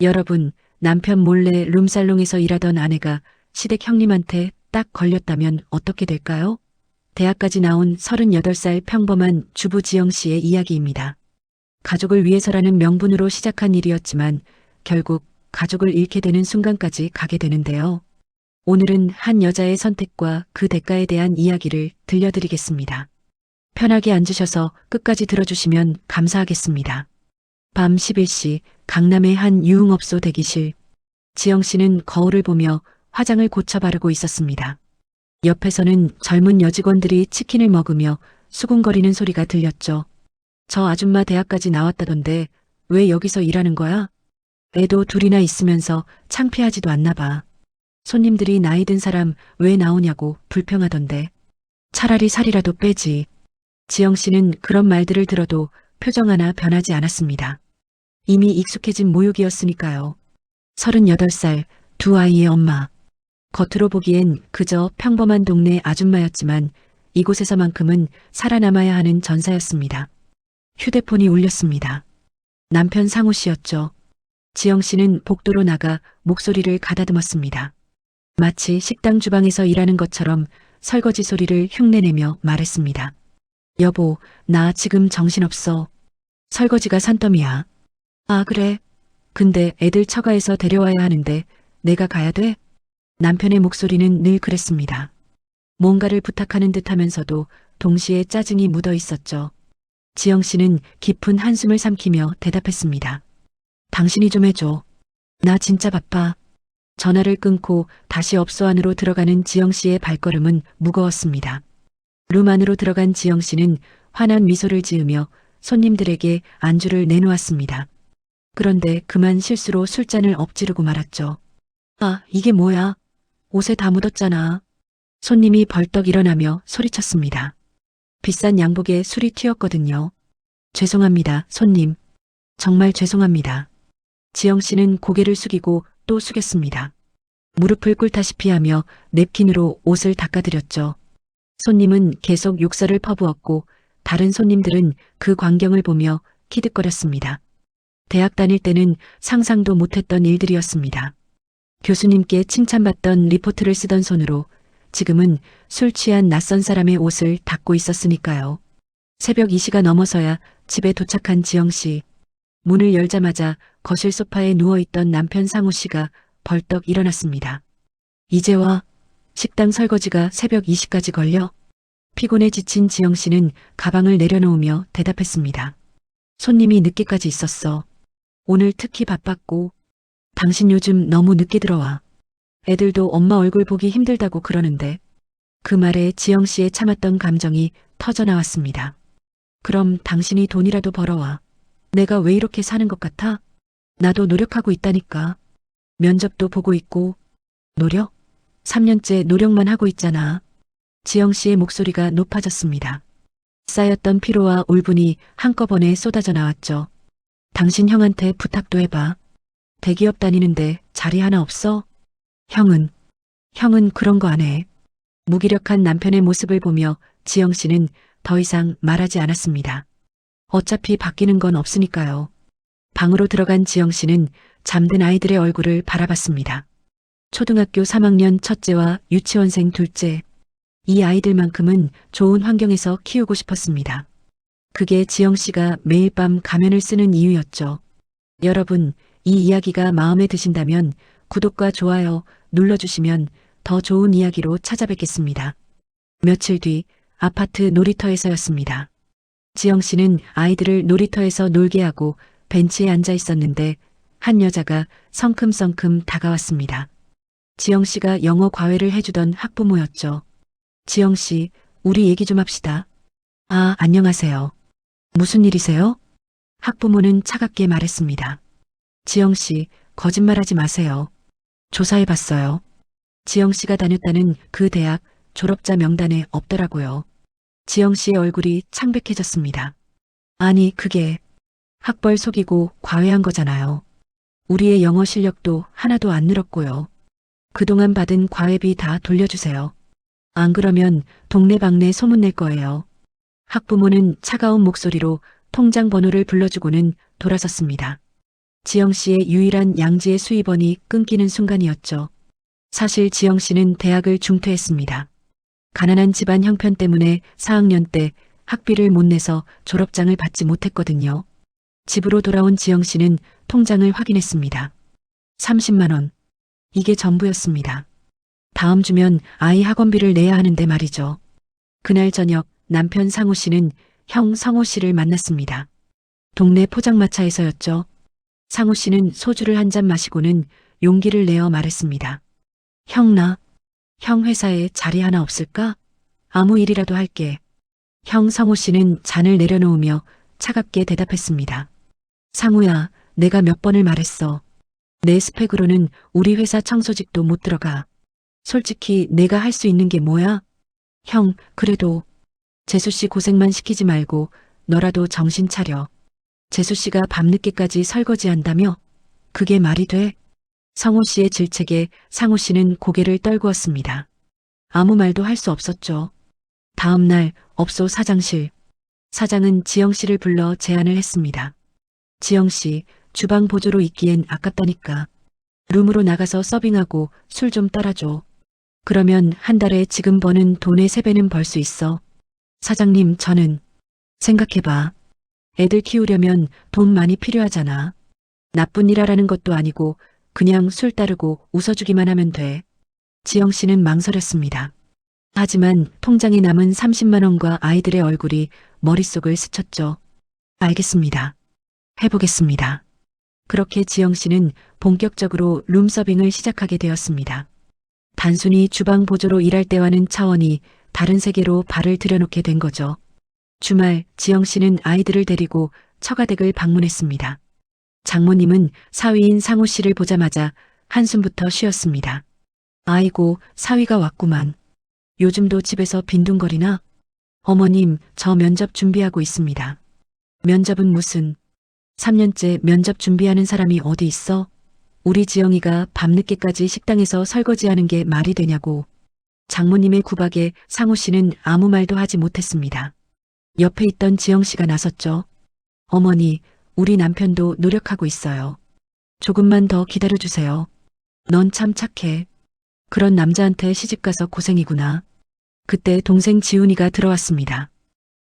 여러분, 남편 몰래 룸살롱에서 일하던 아내가 시댁 형님한테 딱 걸렸다면 어떻게 될까요? 대학까지 나온 38살 평범한 주부 지영 씨의 이야기입니다. 가족을 위해서라는 명분으로 시작한 일이었지만 결국 가족을 잃게 되는 순간까지 가게 되는데요. 오늘은 한 여자의 선택과 그 대가에 대한 이야기를 들려드리겠습니다. 편하게 앉으셔서 끝까지 들어주시면 감사하겠습니다. 밤 11시 강남의 한 유흥업소 대기실. 지영 씨는 거울을 보며 화장을 고쳐 바르고 있었습니다. 옆에서는 젊은 여직원들이 치킨을 먹으며 수군거리는 소리가 들렸죠. 저 아줌마 대학까지 나왔다던데 왜 여기서 일하는 거야? 애도 둘이나 있으면서 창피하지도 않나 봐. 손님들이 나이 든 사람 왜 나오냐고 불평하던데. 차라리 살이라도 빼지. 지영 씨는 그런 말들을 들어도 표정 하나 변하지 않았습니다. 이미 익숙해진 모욕이었으니까요. 38살, 두 아이의 엄마. 겉으로 보기엔 그저 평범한 동네 아줌마였지만 이곳에서만큼은 살아남아야 하는 전사였습니다. 휴대폰이 울렸습니다. 남편 상우 씨였죠. 지영 씨는 복도로 나가 목소리를 가다듬었습니다. 마치 식당 주방에서 일하는 것처럼 설거지 소리를 흉내내며 말했습니다. 여보, 나 지금 정신없어. 설거지가 산더미야. 아, 그래. 근데 애들 처가에서 데려와야 하는데 내가 가야 돼? 남편의 목소리는 늘 그랬습니다. 뭔가를 부탁하는 듯 하면서도 동시에 짜증이 묻어 있었죠. 지영 씨는 깊은 한숨을 삼키며 대답했습니다. 당신이 좀 해줘. 나 진짜 바빠. 전화를 끊고 다시 업소 안으로 들어가는 지영 씨의 발걸음은 무거웠습니다. 룸 안으로 들어간 지영 씨는 환한 미소를 지으며 손님들에게 안주를 내놓았습니다. 그런데 그만 실수로 술잔을 엎지르고 말았죠. 아, 이게 뭐야? 옷에 다 묻었잖아. 손님이 벌떡 일어나며 소리쳤습니다. 비싼 양복에 술이 튀었거든요. 죄송합니다, 손님. 정말 죄송합니다. 지영 씨는 고개를 숙이고 또 숙였습니다. 무릎을 꿇다시피 하며 냅킨으로 옷을 닦아드렸죠. 손님은 계속 욕설을 퍼부었고 다른 손님들은 그 광경을 보며 키득거렸습니다. 대학 다닐 때는 상상도 못했던 일들이었습니다. 교수님께 칭찬받던 리포트를 쓰던 손으로 지금은 술 취한 낯선 사람의 옷을 닦고 있었으니까요. 새벽 2시가 넘어서야 집에 도착한 지영 씨. 문을 열자마자 거실 소파에 누워있던 남편 상우 씨가 벌떡 일어났습니다. 이제 와. 식당 설거지가 새벽 2시까지 걸려. 피곤에 지친 지영 씨는 가방을 내려놓으며 대답했습니다. 손님이 늦게까지 있었어. 오늘 특히 바빴고. 당신 요즘 너무 늦게 들어와. 애들도 엄마 얼굴 보기 힘들다고 그러는데. 그 말에 지영 씨의 참았던 감정이 터져 나왔습니다. 그럼 당신이 돈이라도 벌어와. 내가 왜 이렇게 사는 것 같아? 나도 노력하고 있다니까. 면접도 보고 있고. 노력? 3년째 노력만 하고 있잖아. 지영 씨의 목소리가 높아졌습니다. 쌓였던 피로와 울분이 한꺼번에 쏟아져 나왔죠. 당신 형한테 부탁도 해봐. 대기업 다니는데 자리 하나 없어? 형은, 형은 그런 거 안 해. 무기력한 남편의 모습을 보며 지영 씨는 더 이상 말하지 않았습니다. 어차피 바뀌는 건 없으니까요. 방으로 들어간 지영 씨는 잠든 아이들의 얼굴을 바라봤습니다. 초등학교 3학년 첫째와 유치원생 둘째. 이 아이들만큼은 좋은 환경에서 키우고 싶었습니다. 그게 지영 씨가 매일 밤 가면을 쓰는 이유였죠. 여러분, 이 이야기가 마음에 드신다면 구독과 좋아요 눌러주시면 더 좋은 이야기로 찾아뵙겠습니다. 며칠 뒤 아파트 놀이터에서였습니다. 지영 씨는 아이들을 놀이터에서 놀게 하고 벤치에 앉아 있었는데 한 여자가 성큼성큼 다가왔습니다. 지영 씨가 영어 과외를 해주던 학부모였죠. 지영 씨, 우리 얘기 좀 합시다. 아, 안녕하세요. 무슨 일이세요? 학부모는 차갑게 말했습니다. 지영 씨, 거짓말하지 마세요. 조사해 봤어요. 지영 씨가 다녔다는 그 대학 졸업자 명단에 없더라고요. 지영 씨의 얼굴이 창백해졌습니다. 아니, 그게 학벌 속이고 과외한 거잖아요. 우리의 영어 실력도 하나도 안 늘었고요. 그동안 받은 과외비 다 돌려주세요. 안 그러면 동네방네 소문낼 거예요. 학부모는 차가운 목소리로 통장 번호를 불러주고는 돌아섰습니다. 지영 씨의 유일한 양지의 수입원이 끊기는 순간이었죠. 사실 지영 씨는 대학을 중퇴했습니다. 가난한 집안 형편 때문에 4학년 때 학비를 못 내서 졸업장을 받지 못했거든요. 집으로 돌아온 지영 씨는 통장을 확인했습니다. 30만 원. 이게 전부였습니다. 다음 주면 아이 학원비를 내야 하는데 말이죠. 그날 저녁 남편 상우 씨는 형 성호 씨를 만났습니다. 동네 포장마차에서였죠. 상우 씨는 소주를 한 잔 마시고는 용기를 내어 말했습니다. 형 나, 형 회사에 자리 하나 없을까? 아무 일이라도 할게. 형 성호 씨는 잔을 내려놓으며 차갑게 대답했습니다. 상우야, 내가 몇 번을 말했어. 내 스펙으로는 우리 회사 청소직도 못 들어가. 솔직히 내가 할 수 있는 게 뭐야? 형, 그래도 재수 씨 고생만 시키지 말고 너라도 정신 차려. 재수 씨가 밤늦게까지 설거지 한다며? 그게 말이 돼? 성호 씨의 질책에 상우 씨는 고개를 떨구었습니다. 아무 말도 할 수 없었죠. 다음 날 업소 사장실. 사장은 지영 씨를 불러 제안을 했습니다. 지영 씨, 주방 보조로 있기엔 아깝다니까. 룸으로 나가서 서빙하고 술 좀 따라줘. 그러면 한 달에 지금 버는 돈의 세배는 벌 수 있어. 사장님, 저는 생각해봐. 애들 키우려면 돈 많이 필요하잖아. 나쁜 일 하라는 것도 아니고 그냥 술 따르고 웃어주기만 하면 돼. 지영 씨는 망설였습니다. 하지만 통장에 남은 30만 원과 아이들의 얼굴이 머릿속을 스쳤죠. 알겠습니다. 해보겠습니다. 그렇게 지영 씨는 본격적으로 룸서빙을 시작하게 되었습니다. 단순히 주방 보조로 일할 때와는 차원이 다른 세계로 발을 들여놓게 된 거죠. 주말 지영 씨는 아이들을 데리고 처가댁을 방문했습니다. 장모님은 사위인 상우 씨를 보자마자 한숨부터 쉬었습니다. 아이고, 사위가 왔구만. 요즘도 집에서 빈둥거리나? 어머님, 저 면접 준비하고 있습니다. 면접은 무슨? 3년째 면접 준비하는 사람이 어디 있어? 우리 지영이가 밤늦게까지 식당에서 설거지하는 게 말이 되냐고. 장모님의 구박에 상우 씨는 아무 말도 하지 못했습니다. 옆에 있던 지영 씨가 나섰죠. 어머니, 우리 남편도 노력하고 있어요. 조금만 더 기다려주세요. 넌 참 착해. 그런 남자한테 시집가서 고생이구나. 그때 동생 지훈이가 들어왔습니다.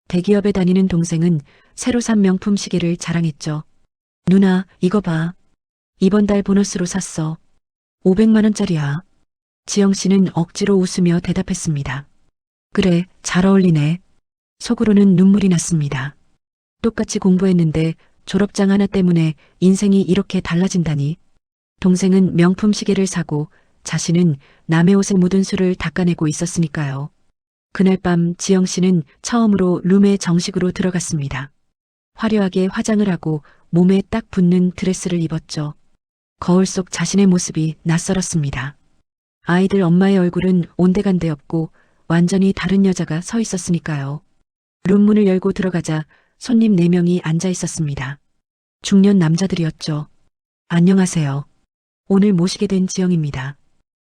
대기업에 다니는 동생은 새로 산 명품 시계를 자랑했죠. 누나, 이거 봐. 이번 달 보너스로 샀어. 500만원짜리야. 지영 씨는 억지로 웃으며 대답했습니다. 그래, 잘 어울리네. 속으로는 눈물이 났습니다. 똑같이 공부했는데 졸업장 하나 때문에 인생이 이렇게 달라진다니. 동생은 명품 시계를 사고 자신은 남의 옷에 묻은 술을 닦아내고 있었으니까요. 그날 밤 지영 씨는 처음으로 룸에 정식으로 들어갔습니다. 화려하게 화장을 하고 몸에 딱 붙는 드레스를 입었죠. 거울 속 자신의 모습이 낯설었습니다. 아이들 엄마의 얼굴은 온데간데 없고 완전히 다른 여자가 서 있었으니까요. 룸문을 열고 들어가자 손님 4명이 앉아 있었습니다. 중년 남자들이었죠. 안녕하세요. 오늘 모시게 된 지영입니다.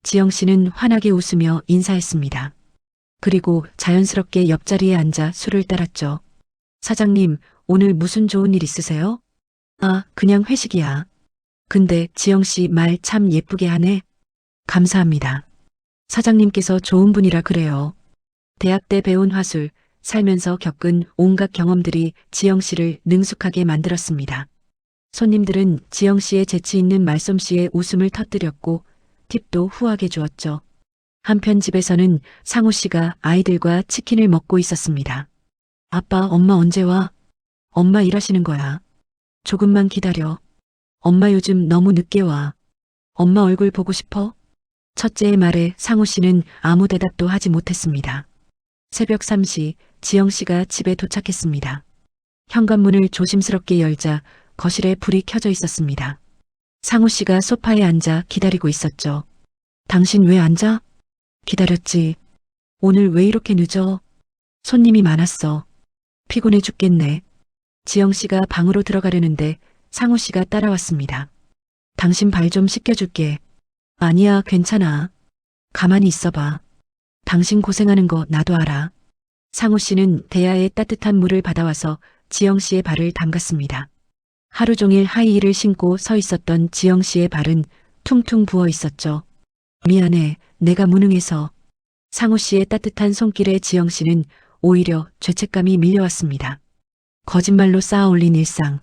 지영 씨는 환하게 웃으며 인사했습니다. 그리고 자연스럽게 옆자리에 앉아 술을 따랐죠. 사장님, 오늘 무슨 좋은 일 있으세요? 아, 그냥 회식이야. 근데 지영 씨 말 참 예쁘게 하네. 감사합니다. 사장님께서 좋은 분이라 그래요. 대학 때 배운 화술, 살면서 겪은 온갖 경험들이 지영 씨를 능숙하게 만들었습니다. 손님들은 지영 씨의 재치 있는 말솜씨에 웃음을 터뜨렸고 팁도 후하게 주었죠. 한편 집에서는 상우 씨가 아이들과 치킨을 먹고 있었습니다. 아빠, 엄마 언제 와? 엄마 일하시는 거야. 조금만 기다려. 엄마 요즘 너무 늦게 와. 엄마 얼굴 보고 싶어? 첫째의 말에 상우 씨는 아무 대답도 하지 못했습니다. 새벽 3시 지영 씨가 집에 도착했습니다. 현관문을 조심스럽게 열자 거실에 불이 켜져 있었습니다. 상우 씨가 소파에 앉아 기다리고 있었죠. 당신 왜 앉아? 기다렸지. 오늘 왜 이렇게 늦어? 손님이 많았어. 피곤해 죽겠네. 지영 씨가 방으로 들어가려는데 상우 씨가 따라왔습니다. 당신 발 좀 씻겨줄게. 아니야, 괜찮아. 가만히 있어봐. 당신 고생하는 거 나도 알아. 상우 씨는 대야에 따뜻한 물을 받아와서 지영 씨의 발을 담갔습니다. 하루 종일 하이힐을 신고 서 있었던 지영 씨의 발은 퉁퉁 부어 있었죠. 미안해, 내가 무능해서. 상우 씨의 따뜻한 손길에 지영 씨는 오히려 죄책감이 밀려왔습니다. 거짓말로 쌓아올린 일상.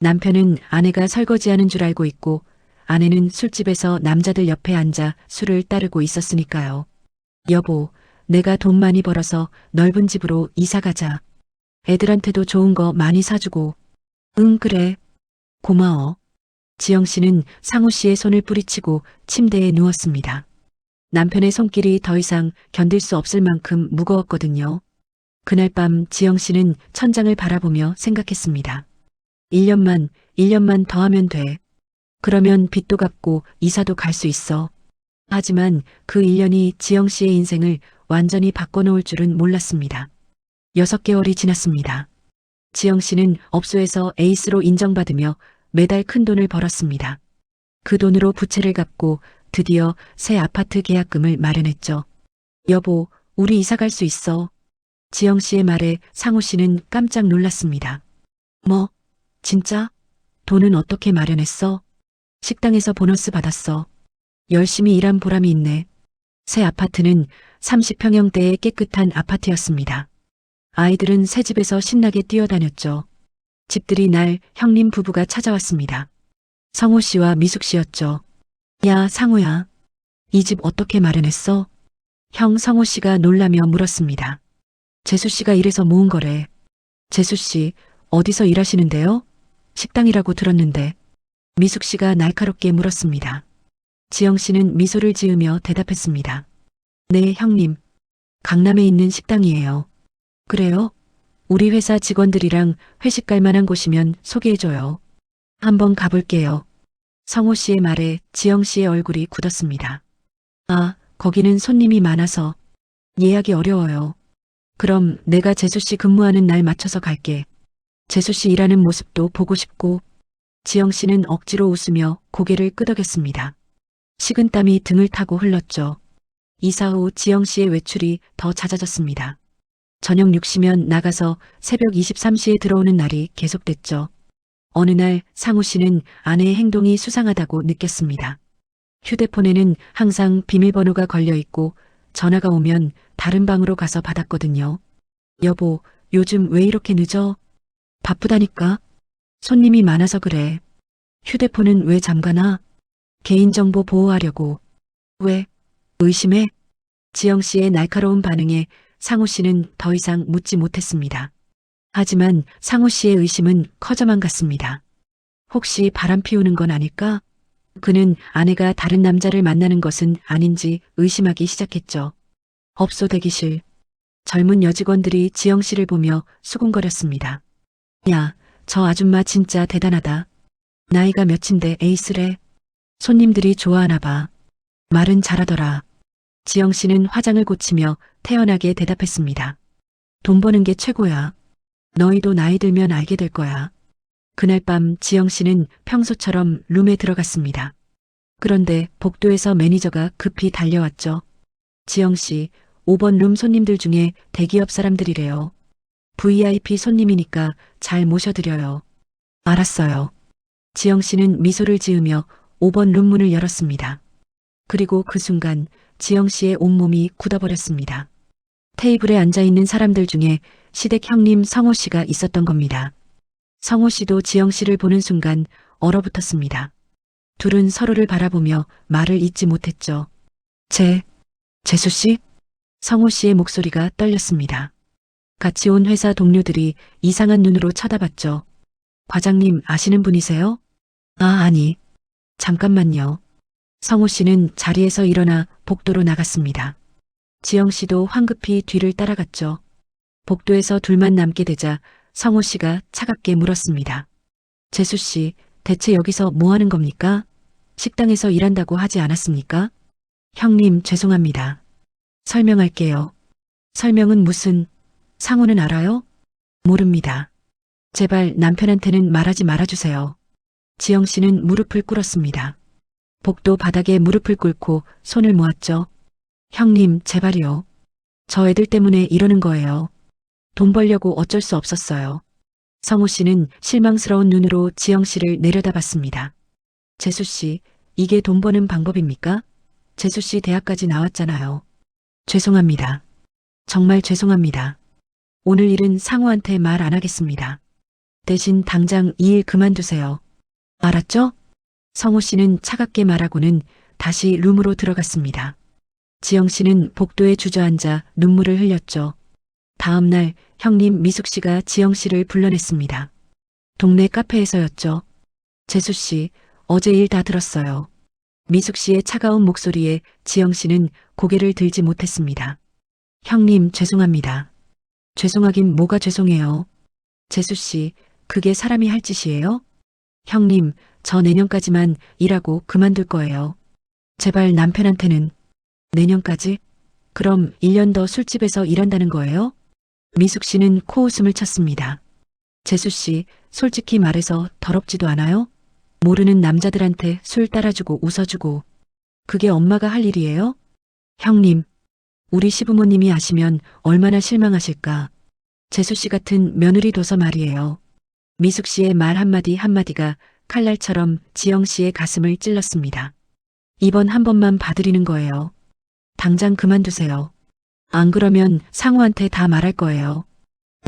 남편은 아내가 설거지하는 줄 알고 있고 아내는 술집에서 남자들 옆에 앉아 술을 따르고 있었으니까요. 여보, 내가 돈 많이 벌어서 넓은 집으로 이사 가자. 애들한테도 좋은 거 많이 사주고. 응, 그래. 고마워. 지영 씨는 상우 씨의 손을 뿌리치고 침대에 누웠습니다. 남편의 손길이 더 이상 견딜 수 없을 만큼 무거웠거든요. 그날 밤 지영 씨는 천장을 바라보며 생각했습니다. 1년만, 1년만 더 하면 돼. 그러면 빚도 갚고 이사도 갈 수 있어. 하지만 그 1년이 지영 씨의 인생을 완전히 바꿔놓을 줄은 몰랐습니다. 6개월이 지났습니다. 지영 씨는 업소에서 에이스로 인정받으며 매달 큰 돈을 벌었습니다. 그 돈으로 부채를 갚고 드디어 새 아파트 계약금을 마련했죠. 여보, 우리 이사 갈 수 있어. 지영 씨의 말에 상우 씨는 깜짝 놀랐습니다. 뭐, 진짜? 돈은 어떻게 마련했어? 식당에서 보너스 받았어. 열심히 일한 보람이 있네. 새 아파트는 30평형대의 깨끗한 아파트였습니다. 아이들은 새 집에서 신나게 뛰어다녔죠. 집들이 날 형님 부부가 찾아왔습니다. 성호 씨와 미숙 씨였죠. 야, 상우야. 이 집 어떻게 마련했어? 형 성호 씨가 놀라며 물었습니다. 재수 씨가 이래서 모은 거래. 재수 씨, 어디서 일하시는데요? 식당이라고 들었는데. 미숙 씨가 날카롭게 물었습니다. 지영 씨는 미소를 지으며 대답했습니다. 네, 형님. 강남에 있는 식당이에요. 그래요? 우리 회사 직원들이랑 회식 갈 만한 곳이면 소개해줘요. 한번 가볼게요. 성호 씨의 말에 지영 씨의 얼굴이 굳었습니다. 아, 거기는 손님이 많아서 예약이 어려워요. 그럼 내가 재수 씨 근무하는 날 맞춰서 갈게. 재수 씨 일하는 모습도 보고 싶고 지영 씨는 억지로 웃으며 고개를 끄덕였습니다. 식은 땀이 등을 타고 흘렀죠. 이사 후 지영 씨의 외출이 더 잦아졌습니다. 저녁 6시면 나가서 새벽 23시에 들어오는 날이 계속됐죠. 어느 날 상우 씨는 아내의 행동이 수상하다고 느꼈습니다. 휴대폰에는 항상 비밀번호가 걸려 있고 전화가 오면 다른 방으로 가서 받았거든요. 여보, 요즘 왜 이렇게 늦어? 바쁘다니까. 손님이 많아서 그래. 휴대폰은 왜 잠가나? 개인정보 보호하려고. 왜? 의심해? 지영 씨의 날카로운 반응에 상우 씨는 더 이상 묻지 못했습니다. 하지만 상우 씨의 의심은 커져만 갔습니다. 혹시 바람 피우는 건 아닐까? 그는 아내가 다른 남자를 만나는 것은 아닌지 의심하기 시작했죠. 업소 대기실. 젊은 여직원들이 지영 씨를 보며 수군거렸습니다. 야, 저 아줌마 진짜 대단하다. 나이가 몇인데 에이스래. 손님들이 좋아하나 봐. 말은 잘하더라. 지영 씨는 화장을 고치며 태연하게 대답했습니다. 돈 버는 게 최고야. 너희도 나이 들면 알게 될 거야. 그날 밤 지영 씨는 평소처럼 룸에 들어갔습니다. 그런데 복도에서 매니저가 급히 달려왔죠. 지영 씨, 5번 룸 손님들 중에 대기업 사람들이래요. VIP 손님이니까 잘 모셔드려요. 알았어요. 지영 씨는 미소를 지으며 5번 룸 문을 열었습니다. 그리고 그 순간 지영 씨의 온몸이 굳어버렸습니다. 테이블에 앉아 있는 사람들 중에 시댁 형님 성호 씨가 있었던 겁니다. 성호 씨도 지영 씨를 보는 순간 얼어붙었습니다. 둘은 서로를 바라보며 말을 잇지 못했죠. 제, 재수 씨? 성호 씨의 목소리가 떨렸습니다. 같이 온 회사 동료들이 이상한 눈으로 쳐다봤죠. 과장님 아시는 분이세요? 아, 아니. 잠깐만요. 성우 씨는 자리에서 일어나 복도로 나갔습니다. 지영 씨도 황급히 뒤를 따라갔죠. 복도에서 둘만 남게 되자 성우 씨가 차갑게 물었습니다. 재수 씨, 대체 여기서 뭐 하는 겁니까? 식당에서 일한다고 하지 않았습니까? 형님, 죄송합니다. 설명할게요. 설명은 무슨, 상우는 알아요? 모릅니다. 제발 남편한테는 말하지 말아주세요. 지영 씨는 무릎을 꿇었습니다. 복도 바닥에 무릎을 꿇고 손을 모았죠. 형님, 제발이요. 저 애들 때문에 이러는 거예요. 돈 벌려고 어쩔 수 없었어요. 성우 씨는 실망스러운 눈으로 지영 씨를 내려다봤습니다. 재수 씨, 이게 돈 버는 방법입니까? 재수 씨 대학까지 나왔잖아요. 죄송합니다. 정말 죄송합니다. 오늘 일은 상우한테 말 안 하겠습니다. 대신 당장 이 일 그만두세요. 알았죠? 성우 씨는 차갑게 말하고는 다시 룸으로 들어갔습니다. 지영 씨는 복도에 주저앉아 눈물을 흘렸죠. 다음 날 형님 미숙 씨가 지영 씨를 불러냈습니다. 동네 카페에서였죠. 재수 씨, 어제 일 다 들었어요. 미숙 씨의 차가운 목소리에 지영 씨는 고개를 들지 못했습니다. 형님, 죄송합니다. 죄송하긴 뭐가 죄송해요. 재수 씨, 그게 사람이 할 짓이에요? 형님, 저 내년까지만 일하고 그만둘 거예요. 제발 남편한테는 내년까지? 그럼 1년 더 술집에서 일한다는 거예요? 미숙 씨는 코웃음을 쳤습니다. 재수 씨, 솔직히 말해서 더럽지도 않아요? 모르는 남자들한테 술 따라주고 웃어주고. 그게 엄마가 할 일이에요? 형님, 우리 시부모님이 아시면 얼마나 실망하실까. 재수 씨 같은 며느리 둬서 말이에요. 미숙 씨의 말 한마디 한마디가 칼날처럼 지영 씨의 가슴을 찔렀습니다. 이번 한 번만 봐드리는 거예요. 당장 그만두세요. 안 그러면 상우한테 다 말할 거예요.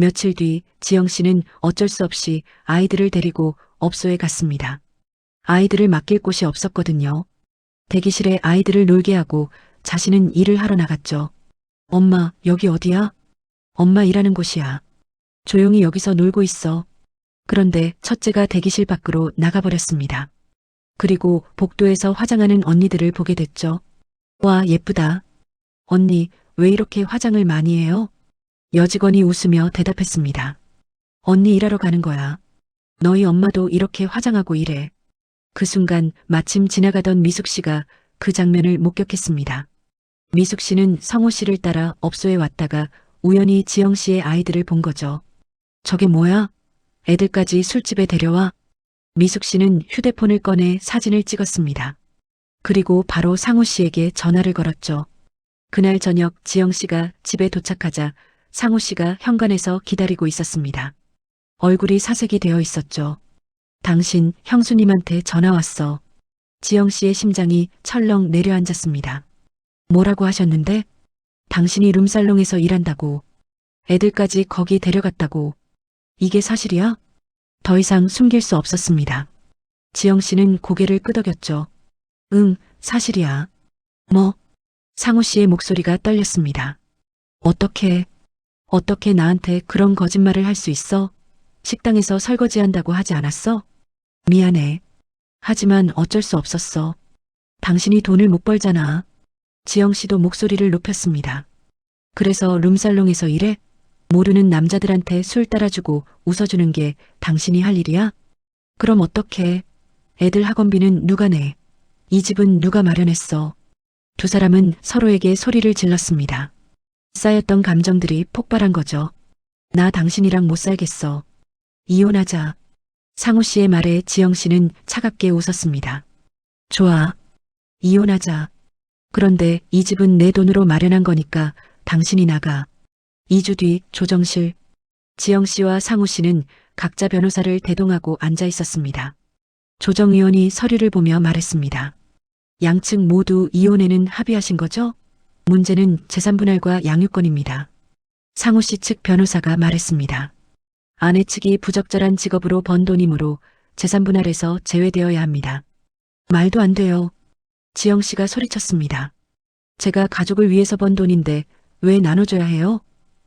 며칠 뒤 지영 씨는 어쩔 수 없이 아이들을 데리고 업소에 갔습니다. 아이들을 맡길 곳이 없었거든요. 대기실에 아이들을 놀게 하고 자신은 일을 하러 나갔죠. 엄마, 여기 어디야? 엄마 일하는 곳이야. 조용히 여기서 놀고 있어. 그런데 첫째가 대기실 밖으로 나가버렸습니다. 그리고 복도에서 화장하는 언니들을 보게 됐죠. 와, 예쁘다. 언니, 왜 이렇게 화장을 많이 해요? 여직원이 웃으며 대답했습니다. 언니 일하러 가는 거야. 너희 엄마도 이렇게 화장하고 일해. 그 순간 마침 지나가던 미숙 씨가 그 장면을 목격했습니다. 미숙 씨는 성호 씨를 따라 업소에 왔다가 우연히 지영 씨의 아이들을 본 거죠. 저게 뭐야? 애들까지 술집에 데려와? 미숙 씨는 휴대폰을 꺼내 사진을 찍었습니다. 그리고 바로 상우 씨에게 전화를 걸었죠. 그날 저녁 지영 씨가 집에 도착하자 상우 씨가 현관에서 기다리고 있었습니다. 얼굴이 사색이 되어 있었죠. 당신 형수님한테 전화 왔어. 지영 씨의 심장이 철렁 내려앉았습니다. 뭐라고 하셨는데? 당신이 룸살롱에서 일한다고. 애들까지 거기 데려갔다고. 이게 사실이야? 더 이상 숨길 수 없었습니다. 지영 씨는 고개를 끄덕였죠. 응, 사실이야. 뭐? 상우 씨의 목소리가 떨렸습니다. 어떻게, 어떻게 나한테 그런 거짓말을 할 수 있어? 식당에서 설거지한다고 하지 않았어? 미안해. 하지만 어쩔 수 없었어. 당신이 돈을 못 벌잖아. 지영 씨도 목소리를 높였습니다. 그래서 룸살롱에서 일해? 모르는 남자들한테 술 따라주고 웃어주는 게 당신이 할 일이야? 그럼 어떡해? 애들 학원비는 누가 내? 이 집은 누가 마련했어? 두 사람은 서로에게 소리를 질렀습니다. 쌓였던 감정들이 폭발한 거죠. 나 당신이랑 못 살겠어. 이혼하자. 상우 씨의 말에 지영 씨는 차갑게 웃었습니다. 좋아. 이혼하자. 그런데 이 집은 내 돈으로 마련한 거니까 당신이 나가. 2주 뒤 조정실. 지영 씨와 상우 씨는 각자 변호사를 대동하고 앉아 있었습니다. 조정 의원이 서류를 보며 말했습니다. 양측 모두 이혼에는 합의하신 거죠? 문제는 재산분할과 양육권입니다. 상우 씨 측 변호사가 말했습니다. 아내 측이 부적절한 직업으로 번 돈이므로 재산 분할에서 제외되어야 합니다. 말도 안 돼요. 지영 씨가 소리쳤습니다. 제가 가족을 위해서 번 돈인데 왜 나눠줘야 해요?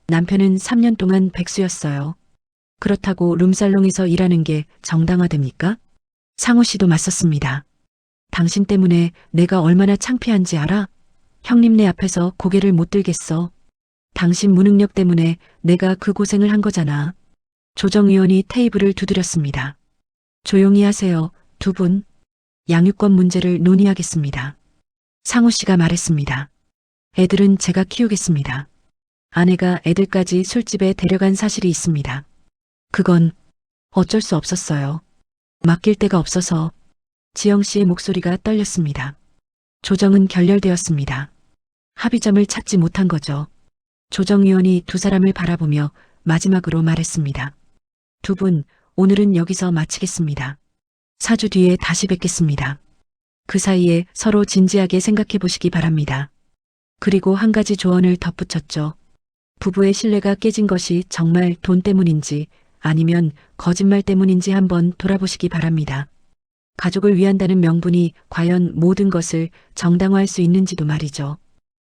남편은 3년 동안 백수였어요. 그렇다고 룸살롱에서 일하는 게 정당화됩니까? 상우 씨도 맞섰습니다. 당신 때문에 내가 얼마나 창피한지 알아? 형님네 앞에서 고개를 못 들겠어. 당신 무능력 때문에 내가 그 고생을 한 거잖아. 조정위원이 테이블을 두드렸습니다. 조용히 하세요, 두 분. 양육권 문제를 논의하겠습니다. 상우 씨가 말했습니다. 애들은 제가 키우겠습니다. 아내가 애들까지 술집에 데려간 사실이 있습니다. 그건 어쩔 수 없었어요. 맡길 데가 없어서 지영 씨의 목소리가 떨렸습니다. 조정은 결렬되었습니다. 합의점을 찾지 못한 거죠. 조정위원이 두 사람을 바라보며 마지막으로 말했습니다. 두 분, 오늘은 여기서 마치겠습니다. 4주 뒤에 다시 뵙겠습니다. 그 사이에 서로 진지하게 생각해 보시기 바랍니다. 그리고 한 가지 조언을 덧붙였죠. 부부의 신뢰가 깨진 것이 정말 돈 때문인지 아니면 거짓말 때문인지 한번 돌아보시기 바랍니다. 가족을 위한다는 명분이 과연 모든 것을 정당화할 수 있는지도 말이죠.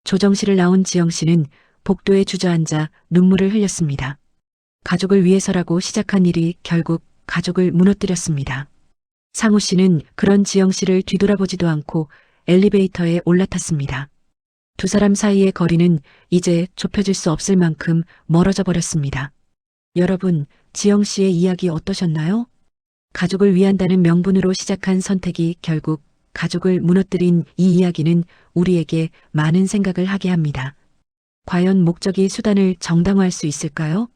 조정실을 나온 지영 씨는 복도에 주저앉아 눈물을 흘렸습니다. 가족을 위해서라고 시작한 일이 결국 가족을 무너뜨렸습니다. 상우 씨는 그런 지영 씨를 뒤돌아보지도 않고 엘리베이터에 올라탔습니다. 두 사람 사이의 거리는 이제 좁혀질 수 없을 만큼 멀어져 버렸습니다. 여러분, 지영 씨의 이야기 어떠셨나요? 가족을 위한다는 명분으로 시작한 선택이 결국 가족을 무너뜨린 이 이야기는 우리에게 많은 생각을 하게 합니다. 과연 목적이 수단을 정당화할 수 있을까요?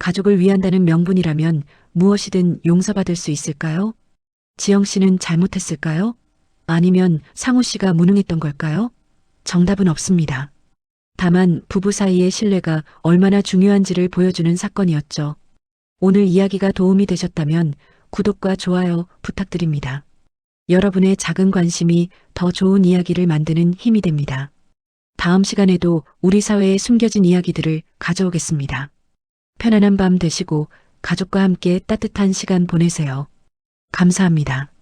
가족을 위한다는 명분이라면 무엇이든 용서받을 수 있을까요? 지영 씨는 잘못했을까요? 아니면 상우 씨가 무능했던 걸까요? 정답은 없습니다. 다만 부부 사이의 신뢰가 얼마나 중요한지를 보여주는 사건이었죠. 오늘 이야기가 도움이 되셨다면 구독과 좋아요 부탁드립니다. 여러분의 작은 관심이 더 좋은 이야기를 만드는 힘이 됩니다. 다음 시간에도 우리 사회의 숨겨진 이야기들을 가져오겠습니다. 편안한 밤 되시고 가족과 함께 따뜻한 시간 보내세요. 감사합니다.